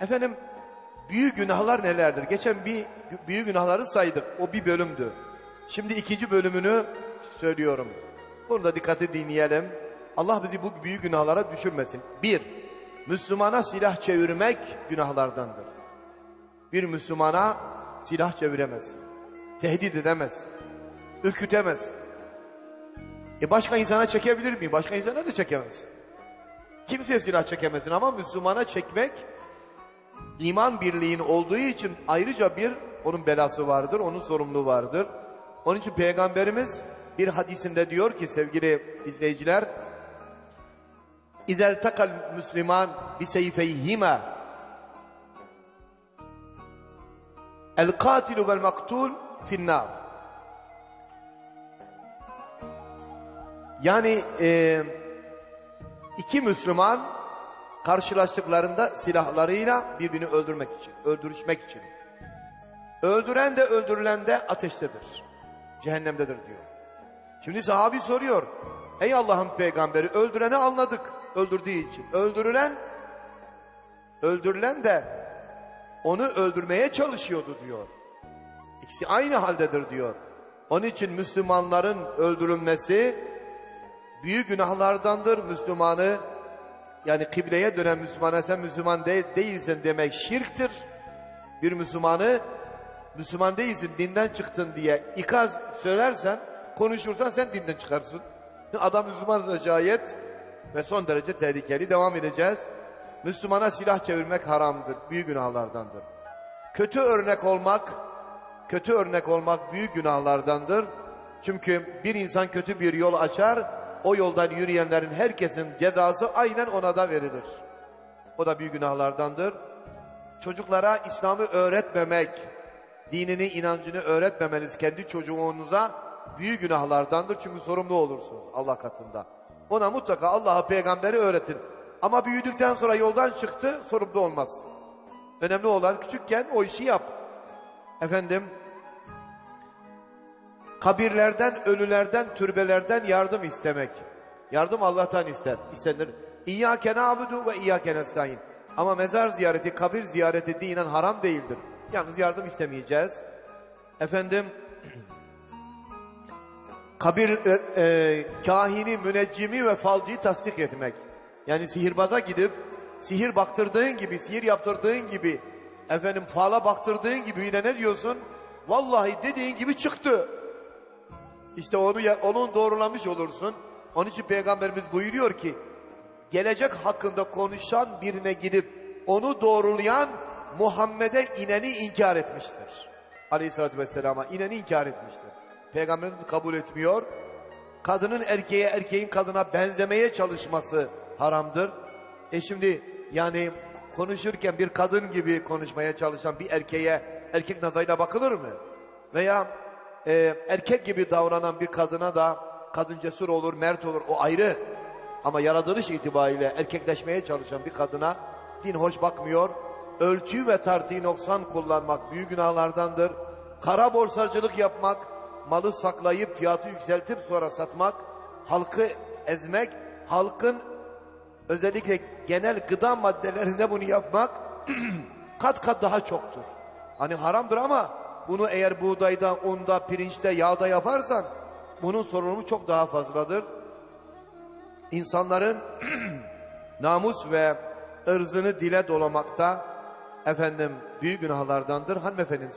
Efendim büyük günahlar nelerdir? Geçen bir büyük günahları saydık. O bir bölümdü. Şimdi ikinci bölümünü söylüyorum. Bunu da dikkatli dinleyelim. Allah bizi bu büyük günahlara düşürmesin. Bir, Müslümana silah çevirmek günahlardandır. Bir Müslümana silah çeviremez. Tehdit edemez. Ürkütemez. E başka insana çekebilir mi? Başka insana da çekemez. Kimseye silah çekemezsin ama Müslümana çekmek iman birliğin olduğu için ayrıca bir onun belası vardır, onun sorumluluğu vardır. Onun için Peygamberimiz bir hadisinde diyor ki sevgili izleyiciler İzel takal Müslüman bi seyfeyhima El katilu vel maktul finnar Yani e, iki Müslüman karşılaştıklarında silahlarıyla birbirini öldürmek için, öldürüşmek için. Öldüren de öldürülen de ateştedir. Cehennemdedir diyor. Şimdi sahabi soruyor. Ey Allah'ın peygamberi öldüreni anladık öldürdüğü için. Öldürülen öldürülen de onu öldürmeye çalışıyordu diyor. İkisi aynı haldedir diyor. Onun için Müslümanların öldürülmesi büyük günahlardandır. Müslümanı yani kıbleye dönen Müslümana sen Müslüman de değilsin demek şirktir. Bir Müslümanı Müslüman değilsin dinden çıktın diye ikaz söylersen konuşursan sen dinden çıkarsın. Adam Müslümansa şayet ve son derece tehlikeli devam edeceğiz. Müslümana silah çevirmek haramdır. Büyük günahlardandır. Kötü örnek olmak kötü örnek olmak büyük günahlardandır. Çünkü bir insan kötü bir yol açar o yoldan yürüyenlerin herkesin cezası aynen ona da verilir. O da büyük günahlardandır. Çocuklara İslam'ı öğretmemek, dinini, inancını öğretmemeniz kendi çocuğunuza büyük günahlardandır. Çünkü sorumlu olursunuz Allah katında. Ona mutlaka Allah'a peygamberi öğretin. Ama büyüdükten sonra yoldan çıktı, sorumlu olmaz. Önemli olan küçükken o işi yap. Efendim, kabirlerden, ölülerden, türbelerden yardım istemek. Yardım Allah'tan ister, istenir. İyyâke nâbudu ve iyyâke nestaîn. Ama mezar ziyareti, kabir ziyareti dinen haram değildir. Yalnız yardım istemeyeceğiz. Efendim, kabir e, e, kahini, müneccimi ve falcıyı tasdik etmek. Yani sihirbaza gidip sihir baktırdığın gibi, sihir yaptırdığın gibi, efendim fala baktırdığın gibi yine ne diyorsun? Vallahi dediğin gibi çıktı. İşte onu onun doğrulamış olursun. Onun için peygamberimiz buyuruyor ki gelecek hakkında konuşan birine gidip onu doğrulayan Muhammed'e ineni inkar etmiştir. Aleyhissalatü vesselama ineni inkar etmiştir. Peygamberimiz kabul etmiyor. Kadının erkeğe, erkeğin kadına benzemeye çalışması haramdır. E şimdi yani konuşurken bir kadın gibi konuşmaya çalışan bir erkeğe erkek nazarıyla bakılır mı? Veya e, erkek gibi davranan bir kadına da kadın cesur olur, mert olur o ayrı. Ama yaratılış itibariyle erkekleşmeye çalışan bir kadına din hoş bakmıyor. Ölçü ve tartıyı noksan kullanmak büyük günahlardandır. Kara borsacılık yapmak, malı saklayıp fiyatı yükseltip sonra satmak, halkı ezmek, halkın özellikle genel gıda maddelerinde bunu yapmak kat kat daha çoktur. Hani haramdır ama bunu eğer buğdayda, unda, pirinçte, yağda yaparsan bunun sorumluluğu çok daha fazladır. İnsanların namus ve ırzını dile dolamakta efendim büyük günahlardandır. Hanımefendinin